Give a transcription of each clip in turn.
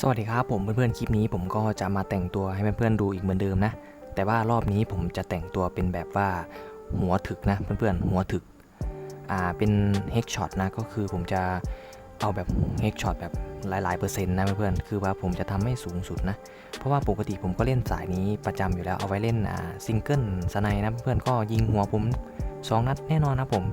สวัสดีครับผมเพื่อนๆคลิปนี้ผมก็จะมาแต่งตัวให้เพื่อนๆดูอีกเหมือนเดิมนะ แต่ว่ารอบนี้ผมจะแต่งตัวเป็นแบบว่าหัวถึกนะเพื่อนๆหัวถึกอ่าเป็นเฮกช็อตนะก็คือผมจะเอาแบบเฮกช็อตแบบหลายๆเปอร์เซ็นต์นะเพื่อนๆคือว่าผมจะทำให้สูงสุดนะ เพราะว่าปกติผมก็เล่นสายนี้ประจำอยู่แล้วเอาไว้เล่นอ่าซิงเกิลสไนนะเพื่อนๆก็ยิงหัวผมสองนัดแน่นอนนะผม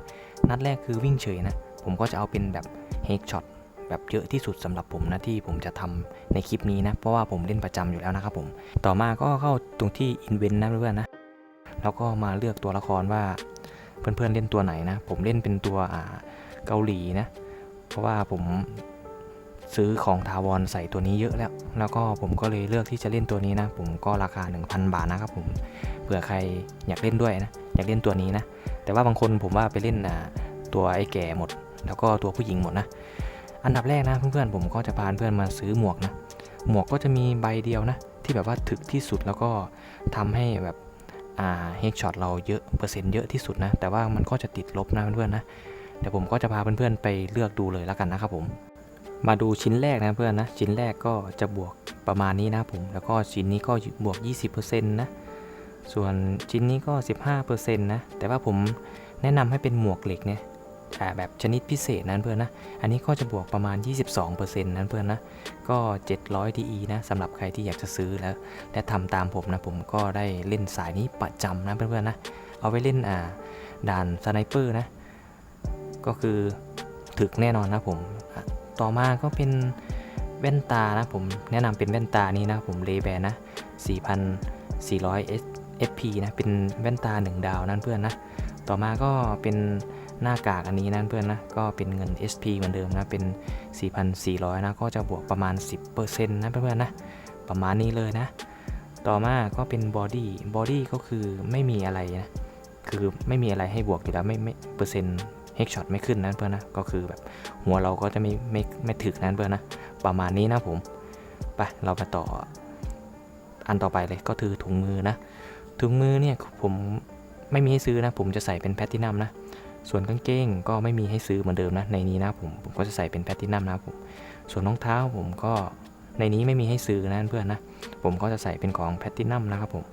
นัดแรกคือวิ่งเฉยนะผมก็จะเอาเป็นแบบเฮกช็อต แบบเยอะที่สุดสำหรับผมนะที่ผมจะทำในคลิปนี้นะ เพราะว่าผมเล่นประจำอยู่แล้วนะครับผม ต่อมาก็เข้าตรงที่ Invent นะเพื่อนๆนะ แล้วก็มาเลือกตัวละครว่าเพื่อนๆเล่นตัวไหนนะ ผมเล่นเป็นตัวอ่าเกาหลีนะ เพราะว่าผมซื้อของทาวรใส่ตัวนี้เยอะแล้ว แล้วก็ผมก็เลยเลือกที่จะเล่นตัวนี้นะ ผมก็ราคา 1,000 บาทนะครับผมเผื่อใครอยากเล่นด้วยนะ อยากเล่นตัวนี้นะ แต่ว่าบางคนผมว่าไปเล่นอ่าตัวไอ้แก่หมด แล้วก็ตัวผู้หญิงหมดนะ อันดับแรกนะเพื่อนๆผมก็จะพาเพื่อนมาซื้อหมวกนะ หมวกก็จะมีใบเดียวนะ ที่แบบว่าถึกที่สุดแล้วก็ทำให้แบบอ่าเฮกช็อตเราเยอะเปอร์เซ็นต์เยอะที่สุดนะ แต่ว่ามันก็จะติดลบนะเพื่อนๆนะเดี๋ยวผมก็จะพาเพื่อนๆไปเลือกดูเลยแล้วกันนะครับผม มาดูชิ้นแรกนะเพื่อนนะ ชิ้นแรกก็จะบวกประมาณนี้นะผม แล้วก็ชิ้นนี้ก็บวก 20%นะส่วนชิ้นนี้ก็ 15%นะแต่ว่าผมแนะนำให้เป็นหมวกเหล็กเนี่ย แบบชนิดพิเศษนั้นเพื่อนนะ อันนี้ก็จะบวกประมาณ 22%นั้นเพื่อนนะ ก็ 700 DE นะสำหรับใครที่อยากจะซื้อแล้ว และทำตามผมนะ ผมก็ได้เล่นสายนี้ประจำนะเพื่อนๆนะ เอาไว้เล่นอ่าด่านสไนเปอร์นะ ก็คือถึกแน่นอนนะผม ต่อมาก็เป็นแว่นตานะผมแนะนำเป็นแว่นตานี้นะผมเลแบนนะ 4,400 FP นะ เป็นแว่นตา 1 ดาวนั่นเพื่อนนะ ต่อมาก็เป็น หน้ากากอันนี้นะเพื่อนนะ ก็เป็นเงิน SP เหมือนเดิมนะ เป็น 4,400 นะ ก็จะบวกประมาณ 10%นะเพื่อนๆนะ ประมาณนี้เลยนะ ต่อมาก็เป็นบอดี้ บอดี้ก็คือไม่มีอะไรนะ คือไม่มีอะไรให้บวกอยู่แล้วไม่ไม่เปอร์เซ็นต์เฮกช็อตไม่ขึ้นนะเพื่อนนะ ก็คือแบบหัวเราก็จะไม่ไม่ไม่ถึกนะเพื่อนนะ ประมาณนี้นะผม ไปเราไปต่ออันต่อไปเลยก็คือถุงมือนะ ถุงมือเนี่ยผมไม่มีให้ซื้อนะ ผมจะใส่เป็นแพลตตินัมนะ ส่วนกางเกงก็ไม่มีให้ซื้อเหมือนเดิมนะในนี้นะผมผมก็จะใส่เป็นแพตตินัมนะผมส่วนรองเท้าผมก็ในนี้ไม่มีให้ซื้อนะเพื่อนนะผมก็จะใส่เป็นของแพตตินัมนะครับผม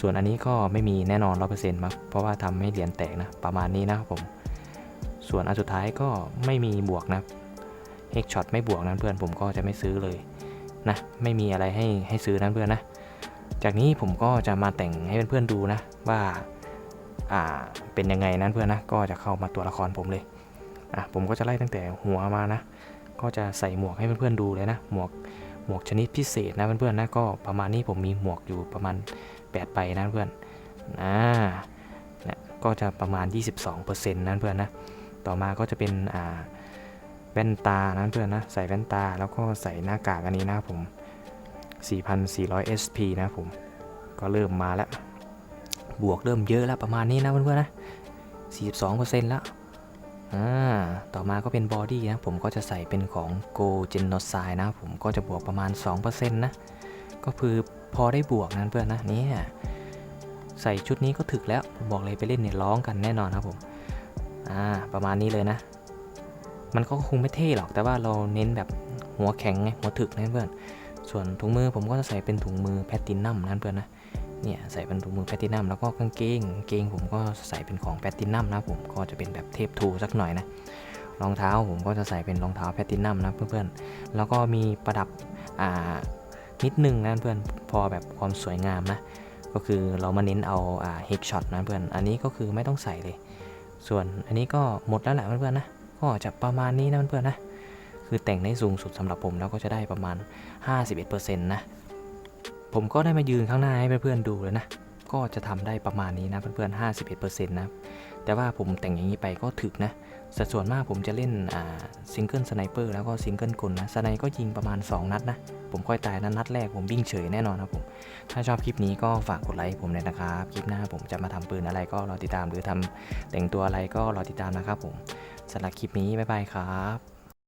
ส่วนอันนี้ก็ไม่มีแน่นอนร้อเปอร์เซ็นต์มาเพราะว่าทำให้เหรียญแตกนะประมาณนี้นะครับผม ส่วนอันสุดท้ายก็ไม่มีบวกนะเฮกช็อตไม่บวกนะเพื่อนผมก็จะไม่ซื้อเลยนะไม่มีอะไรให้ให้ซื้อนะเพื่อนนะ จากนี้ผมก็จะมาแต่งให้เพื่อนๆดูนะว่า อ่าเป็นยังไงนั้นเพื่อนนะก็จะเข้ามาตัวละครผมเลยอะผมก็จะไล่ตั้งแต่หัวมานะ ก็จะใส่หมวกให้เพื่อนๆดูเลยนะ หมวกหมวกชนิดพิเศษนะเพื่อนๆนะก็ประมาณนี้ผมมีหมวกอยู่ประมาณ8ใบนะเพื่อนอ่าเนี่ยก็จะประมาณ 22%นั้นเพื่อนนะต่อมาก็จะเป็นอ่าแว่นตานั้นเพื่อนนะใส่แว่นตาแล้วก็ใส่หน้ากากอันนี้นะผม 4,400 SP นะผมก็เริ่มมาแล้ว บวกเริ่มเยอะแล้วประมาณนี้นะเพื่อนๆนะ42%แล้วอ่าต่อมาก็เป็นบอดี้นะ ผมก็จะใส่เป็นของ Go Genocide นะ ผมก็จะบวกประมาณ 2%นะ ก็คือพอได้บวกนั้นเพื่อนนะเนี่ยใส่ชุดนี้ก็ถึกแล้ว ผมบอกเลยไปเล่นเนี่ยร้องกันแน่นอนครับผม อ่า ประมาณนี้เลยนะ มันก็คงไม่เท่หรอก แต่ว่าเราเน้นแบบหัวแข็งไง หัวถึกนะเพื่อน ส่วนถุงมือผมก็จะใส่เป็นถุงมือแพตตินัมนั่นเพื่อนนะ เนี่ยใส่เป็นถุงมือแพตตินัมแล้วก็กางเกงกางเกงผมก็ใส่เป็นของแพตตินัมนะผมก็จะเป็นแบบเทปทูสักหน่อยนะรองเท้าผมก็จะใส่เป็นรองเท้าแพตตินัมนะเพื่อนๆแล้วก็มีประดับอ่านิดนึงนะเพื่อนพอแบบความสวยงามนะก็คือเรามาเน้นเอาอ่าเฮกช็อตนะเพื่อนอันนี้ก็คือไม่ต้องใส่เลย ส่วนอันนี้ก็หมดแล้วแหละเพื่อนๆนะก็จะประมาณนี้นะเพื่อนๆนะคือแต่งได้สูงสุดสำหรับผมแล้วก็จะได้ประมาณ 51%นะ ผมก็ได้มายืนข้างหน้าให้เพื่อนๆดูเลยนะ ก็จะทำได้ประมาณนี้นะเพื่อนๆ51%นะ แต่ว่าผมแต่งอย่างนี้ไปก็ถึกนะ สัดส่วนมากผมจะเล่นซิงเกิลสไนเปอร์แล้วก็ซิงเกิลกลนะสไนก็ยิงประมาณ 2 นัดนะ ผมค่อยตายนะนัดแรกผมวิ่งเฉยแน่นอนครับผม ถ้าชอบคลิปนี้ก็ฝากกดไลค์ผมเลยนะครับ คลิปหน้าผมจะมาทำปืนอะไรก็รอติดตามหรือทำแต่งตัวอะไรก็รอติดตามนะครับผมสำหรับคลิปนี้บ๊ายบายครับ